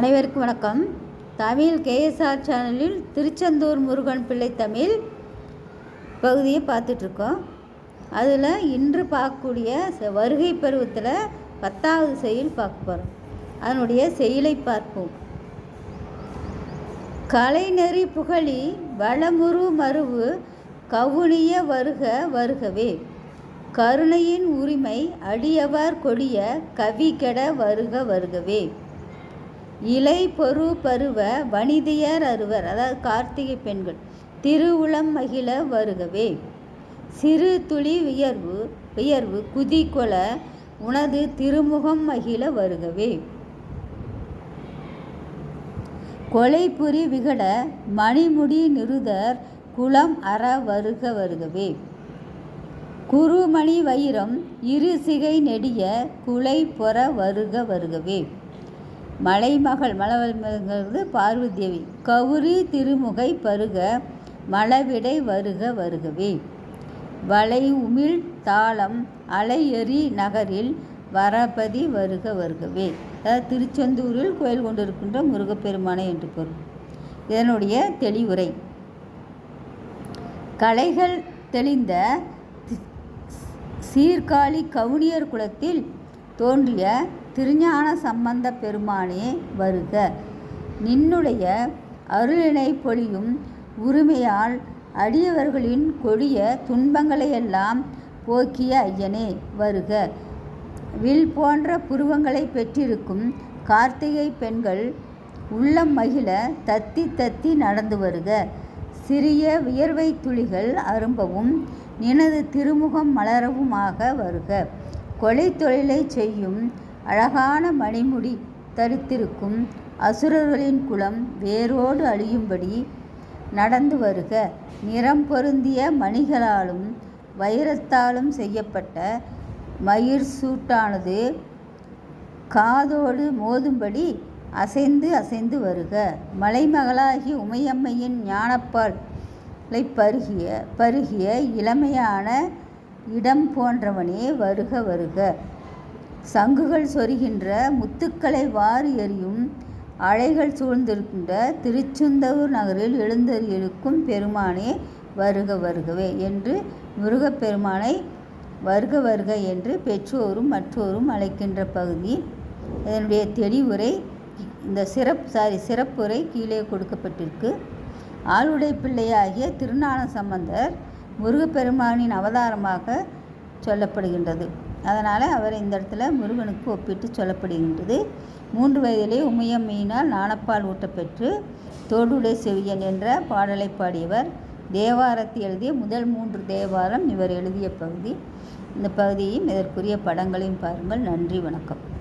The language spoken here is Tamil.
அனைவருக்கும் வணக்கம். தமிழ் கேஎஸ்ஆர் சேனலில் திருச்செந்தூர் முருகன் பிள்ளை தமிழ் பகுதியை பார்த்துட்ருக்கோம். அதில் இன்று பார்க்கக்கூடிய ச- வருகை பருவத்தில் பத்தாவது செயல் பார்க்க போகிறோம். அதனுடைய செயலை பார்ப்போம். கலைநெறி புகழி வளமுரு மருவு கவுனிய வருக வருகவே. கருணையின் உரிமை அடியவர் கொடிய கவி கெட வருக வருகவே. இலை பொறு பருவ வனிதையர் அறுவர் அதாவது கார்த்திகை பெண்கள் திருவுளம் மகிழ வருகவே. சிறு துளி வியர்வு வியர்வு குதிக்கொல உனது திருமுகம் மகிழ வருகவே. கொலைபுரி விகட மணிமுடி நிருதர் குளம் அற வருக வருகவே. குருமணி வைரம் இரு சிகை நெடிய குலை பொற வருக வருகவே. மலைமகள் மலவல்கிறது பார்வதி தேவி கௌரி திருமுகை பருக மலவிடை வருக வருகவே. வளை உமிழ் தாளம் அலையெறி நகரில் வரபதி வருக வருகவே. அதாவது திருச்செந்தூரில் கோயில் கொண்டிருக்கின்ற முருகப்பெருமானை என்று பொருள். இதனுடைய தெளிவுரை. கலைகள் தெளிந்த சீர்காழி கவுனியர் குலத்தில் தோன்றிய திருஞான சம்பந்த பெருமானே வருக. நின்னுடைய அருளினை பொழியும் உரிமையால் அடியவர்களின் கொடிய துன்பங்களையெல்லாம் போக்கிய ஐயனே வருக. வில் போன்ற புருவங்களை பெற்றிருக்கும் கார்த்திகை பெண்கள் உள்ளம் மகிழ தத்தி தத்தி நடந்து வருக. சிறிய வியர்வை துளிகள் அரும்பவும் நினது திருமுகம் மலரவுமாக வருக. கொலை தொழிலை செய்யும் அழகான மணிமுடி தரித்திருக்கும் அசுரர்களின் குலம் வேரோடு அழியும்படி நடந்து வருக. நிறம் பொருந்திய மணிகளாலும் வைரத்தாலும் செய்யப்பட்ட மயிர் சூட்டானது காதோடு மோதும்படி அசைந்து அசைந்து வருக. மலைமகளாகி உமையம்மையின் ஞானப்பாலை பருகிய பருகிய இளமையான இடம் போன்றவனே வருக வருக. சங்குகள் சொரிகின்ற முத்துக்களை வாரி எறியும் அலைகள் சூழ்ந்திருக்கின்ற திருச்செந்தூர் நகரில் எழுந்தருளிருக்கும் பெருமானே வருக வருகவே என்று முருகப்பெருமானை வருக வருக என்று பெற்றோரும் மற்றோரும் அழைக்கின்ற பகுதி. இதனுடைய தெளிவுரை இந்த சிறப்பு சாரி சிறப்புரை கீழே கொடுக்கப்பட்டிருக்கு. ஆளுடை பிள்ளையாகிய திருநான சம்பந்தர் முருகப்பெருமானின் அவதாரமாக சொல்லப்படுகின்றது. அதனால் அவர் இந்த இடத்துல முருகனுக்கு ஒப்பிட்டு சொல்லப்படுகின்றது. மூன்று வயதிலே உமையம்மையினால் நாணப்பால் ஊட்டப்பெற்று தோடுடை செவியன் என்ற பாடலை பாடியவர். தேவாரத்தை எழுதிய முதல் மூன்று தேவாரம் இவர் எழுதிய பகுதி. இந்த பகுதியையும் இதற்குரிய படங்களையும் பாருங்கள். நன்றி வணக்கம்.